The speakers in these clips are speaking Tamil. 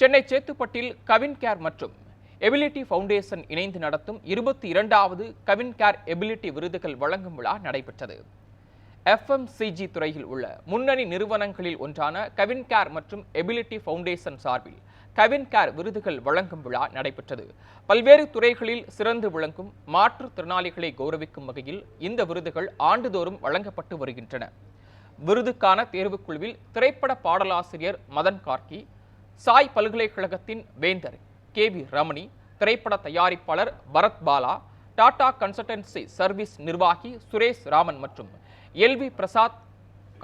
சென்னை சேத்துப்பட்டில் கவின் கேர் மற்றும் எபிலிட்டி ஃபவுண்டேஷன் இணைந்து நடத்தும் இருபத்தி இரண்டாவது கவின் கேர் எபிலிட்டி விருதுகள் வழங்கும் விழா நடைபெற்றது. எஃப்எம்சிஜி துறையில் உள்ள முன்னணி நிறுவனங்களில் ஒன்றான கவின் கேர் மற்றும் எபிலிட்டி ஃபவுண்டேஷன் சார்பில் கவின் கேர் விருதுகள் வழங்கும் விழா நடைபெற்றது. பல்வேறு துறைகளில் சிறந்து விளங்கும் மாற்றுத்திறனாளிகளை கௌரவிக்கும் வகையில் இந்த விருதுகள் ஆண்டுதோறும் வழங்கப்பட்டு வருகின்றன. விருதுக்கான தேர்வுக்குழுவில் திரைப்பட பாடலாசிரியர் மதன் கார்கி சாய் பல்கலைக்கழகத்தின் வேந்தர் கே வி ரமணி திரைப்பட தயாரிப்பாளர் பரத் பாலா டாடா கன்சல்டன்சி சர்வீஸ் நிர்வாகி சுரேஷ் ராமன் மற்றும் எல்வி பிரசாத்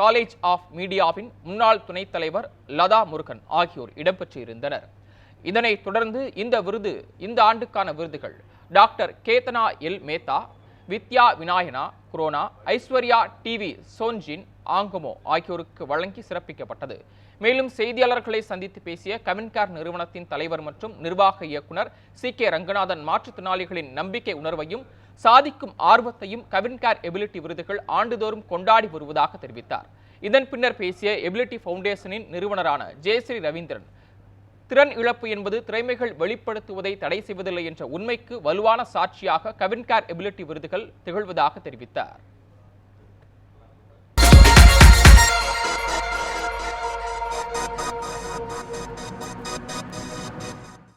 காலேஜ் ஆஃப் மீடியாவின் முன்னாள் துணைத் தலைவர் லதா முருகன் ஆகியோர் இடம்பெற்றிருந்தனர். இதனைத் தொடர்ந்து இந்த விருது இந்த ஆண்டுக்கான விருதுகள் டாக்டர் கேதனா எல். மேத்தா வித்யா விநாயகனா குரோனா ஐஸ்வர்யா டிவி சோன்ஜின் ஆங்கமோ ஆகியோருக்கு வழங்கி சிறப்பிக்கப்பட்டது. மேலும் செய்தியாளர்களை சந்தித்து பேசிய கவின்கார் நிறுவனத்தின் தலைவர் மற்றும் நிர்வாக இயக்குனர் சி. கே. ரங்கநாதன் மாற்றுத்திறனாளிகளின் நம்பிக்கை உணர்வையும் சாதிக்கும் ஆர்வத்தையும் கவின்கார் எபிலிட்டி விருதுகள் ஆண்டுதோறும் கொண்டாடி வருவதாக தெரிவித்தார். இதன் பின்னர் பேசிய எபிலிட்டி ஃபவுண்டேஷனின் நிறுவனரான ஜெயஸ்ரீ ரவீந்திரன் திறன் இழப்பு என்பது திறமைகள் வெளிப்படுத்துவதை தடை செய்வதில்லை என்ற உண்மைக்கு வலுவான சாட்சியாக கவின்கார் எபிலிட்டி விருதுகள் திகழ்வதாக தெரிவித்தார்.